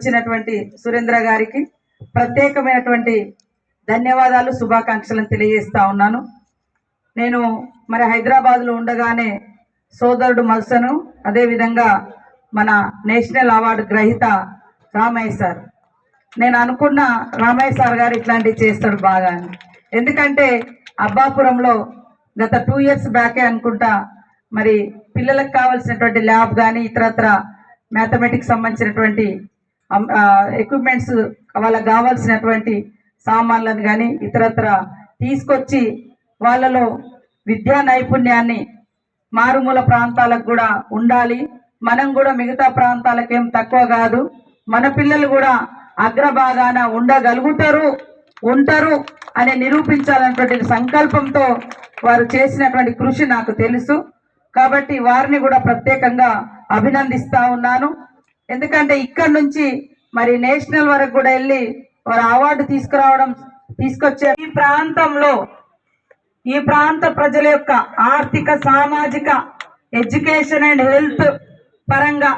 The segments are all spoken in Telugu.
వచ్చినటువంటి సురేంద్ర గారికి ప్రత్యేకమైనటువంటి ధన్యవాదాలు శుభాకాంక్షలను తెలియజేస్తా ఉన్నాను. నేను మరి హైదరాబాద్లో ఉండగానే సోదరుడు మల్సను అదేవిధంగా మన నేషనల్ అవార్డు గ్రహీత రామయ్య సార్. నేను అనుకున్న రామయ్య సార్ గారు ఇట్లాంటివి చేస్తాడు బాగా అని. ఎందుకంటే అబ్బాపురంలో గత టూ ఇయర్స్ బ్యాకే అనుకుంటా మరి పిల్లలకు కావాల్సినటువంటి ల్యాబ్ కానీ ఇతరత్ర మ్యాథమెటిక్స్ సంబంధించినటువంటి ఎక్విప్మెంట్స్ వాళ్ళకు కావాల్సినటువంటి సామాన్లను కానీ ఇతరత్ర తీసుకొచ్చి వాళ్ళలో విద్యా నైపుణ్యాన్ని మారుమూల ప్రాంతాలకు కూడా ఉండాలి. మనం కూడా మిగతా ప్రాంతాలకేం తక్కువ కాదు. మన పిల్లలు కూడా అగ్రభాగాన ఉండగలుగుతారు ఉంటారు అని నిరూపించాలన్నటువంటి సంకల్పంతో వారు చేసినటువంటి కృషి నాకు తెలుసు. కాబట్టి వారిని కూడా ప్రత్యేకంగా అభినందిస్తా ఉన్నాను. ఎందుకంటే ఇక్కడ నుంచి మరి నేషనల్ వరకు కూడా వెళ్ళి వారు అవార్డు తీసుకురావడం తీసుకొచ్చే ఈ ప్రాంతంలో ఈ ప్రాంత ప్రజల యొక్క ఆర్థిక సామాజిక ఎడ్యుకేషన్ అండ్ హెల్త్ పరంగా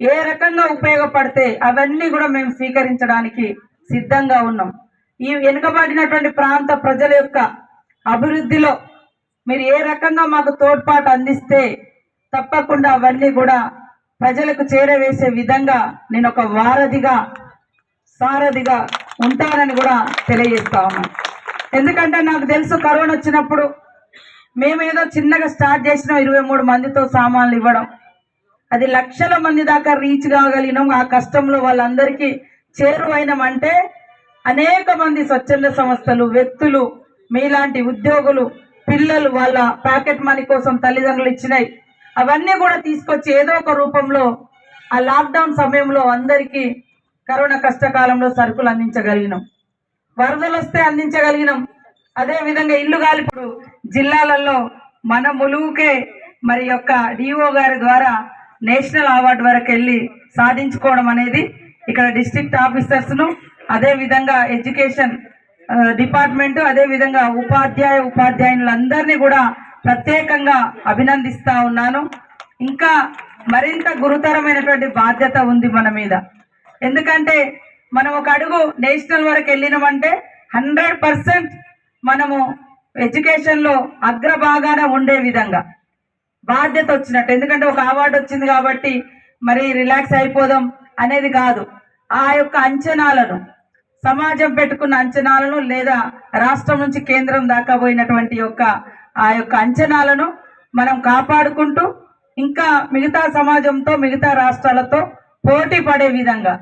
ఏ రకంగా ఉపయోగపడితే అవన్నీ కూడా మేము స్వీకరించడానికి సిద్ధంగా ఉన్నాం. ఈ వెనుకబడినటువంటి ప్రాంత ప్రజల యొక్క అభివృద్ధిలో మీరు ఏ రకంగా మాకు తోడ్పాటు అందిస్తే తప్పకుండా అవన్నీ కూడా ప్రజలకు చేరవేసే విధంగా నేను ఒక వారధిగా సారథిగా ఉంటానని కూడా తెలియజేస్తా ఉన్నాను. ఎందుకంటే నాకు తెలుసు కరోనా వచ్చినప్పుడు మేమేదో చిన్నగా స్టార్ట్ చేసినాం ఇరవై మూడు మందితో సామాన్లు ఇవ్వడం. అది లక్షల మంది దాకా రీచ్ కాగలిగినాం. ఆ కష్టంలో వాళ్ళందరికీ చేరువైనామంటే అనేక మంది స్వచ్ఛంద సంస్థలు వ్యక్తులు మీలాంటి ఉద్యోగులు పిల్లలు వాళ్ళ ప్యాకెట్ మనీ కోసం తల్లిదండ్రులు ఇచ్చినాయి. అవన్నీ కూడా తీసుకొచ్చి ఏదో ఒక రూపంలో ఆ లాక్డౌన్ సమయంలో అందరికీ కరోనా కష్టకాలంలో సరుకులు అందించగలిగినాం. వరదలు వస్తే అందించగలిగినాం. అదే విధంగా ఇల్లు గాలిపుడు జిల్లాలలో మన ములుగుకే మరి యొక్క డిఓ గారి ద్వారా నేషనల్ అవార్డు వరకు వెళ్ళి సాధించుకోవడం అనేది ఇక్కడ డిస్ట్రిక్ట్ ఆఫీసర్స్ను అదేవిధంగా ఎడ్యుకేషన్ డిపార్ట్మెంట్ అదే విధంగా ఉపాధ్యాయ ఉపాధ్యాయులందరినీ కూడా ప్రత్యేకంగా అభినందిస్తా ఉన్నాను. ఇంకా మరింత గురుతరమైనటువంటి బాధ్యత ఉంది మన మీద. ఎందుకంటే మనం ఒక అడుగు నేషనల్ వరకు వెళ్ళినామంటే హండ్రెడ్ పర్సెంట్ మనము ఎడ్యుకేషన్లో అగ్రభాగాన ఉండే విధంగా బాధ్యత వచ్చినట్టు. ఎందుకంటే ఒక అవార్డు వచ్చింది కాబట్టి మరి రిలాక్స్ అయిపోదాం అనేది కాదు. ఆ యొక్క అంచనాలను సమాజం పెట్టుకున్న అంచనాలను లేదా రాష్ట్రం నుంచి కేంద్రం దాకా పోయినటువంటి యొక్క ఆ యొక్క అంచనాలను మనం కాపాడుకుంటూ ఇంకా మిగతా సమాజంతో మిగతా రాష్ట్రాలతో పోటీ పడే విధంగా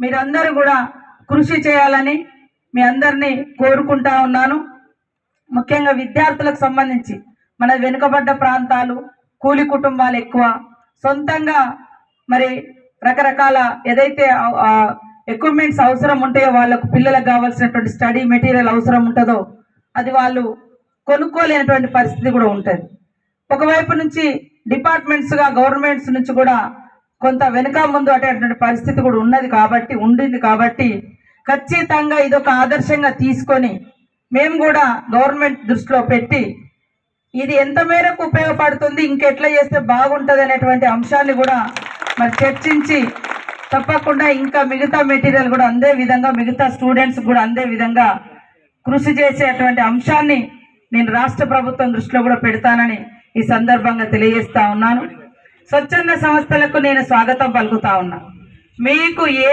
మీరందరూ కూడా కృషి చేయాలని మీ అందరినీ కోరుకుంటా ఉన్నాను. ముఖ్యంగా విద్యార్థులకు సంబంధించి మన వెనుకబడ్డ ప్రాంతాలు కూలి కుటుంబాలు ఎక్కువ. సొంతంగా మరి రకరకాల ఏదైతే ఎక్విప్మెంట్స్ అవసరం ఉంటాయో వాళ్ళకు పిల్లలకు కావాల్సినటువంటి స్టడీ మెటీరియల్ అవసరం ఉంటుందో అది వాళ్ళు కొనుక్కోలేనటువంటి పరిస్థితి కూడా ఉంటుంది. ఒకవైపు నుంచి డిపార్ట్మెంట్స్గా గవర్నమెంట్స్ నుంచి కూడా కొంత వెనుక ముందు అటువంటి పరిస్థితి కూడా ఉన్నది కాబట్టి ఉండింది కాబట్టి ఖచ్చితంగా ఇదొక ఆదర్శంగా తీసుకొని మేము కూడా గవర్నమెంట్ దృష్టిలో పెట్టి ఇది ఎంత మేరకు ఉపయోగపడుతుంది ఇంకెట్లా చేస్తే బాగుంటుంది అనేటువంటి అంశాన్ని కూడా మరి చర్చించి తప్పకుండా ఇంకా మిగతా మెటీరియల్ కూడా అందే విధంగా మిగతా స్టూడెంట్స్ కూడా అందే విధంగా కృషి చేసేటువంటి అంశాన్ని నేను రాష్ట్ర ప్రభుత్వం దృష్టిలో కూడా పెడతానని ఈ సందర్భంగా తెలియజేస్తా ఉన్నాను. స్వచ్ఛంద సంస్థలకు నేను స్వాగతం పలుకుతా ఉన్నా. మీకు ఏ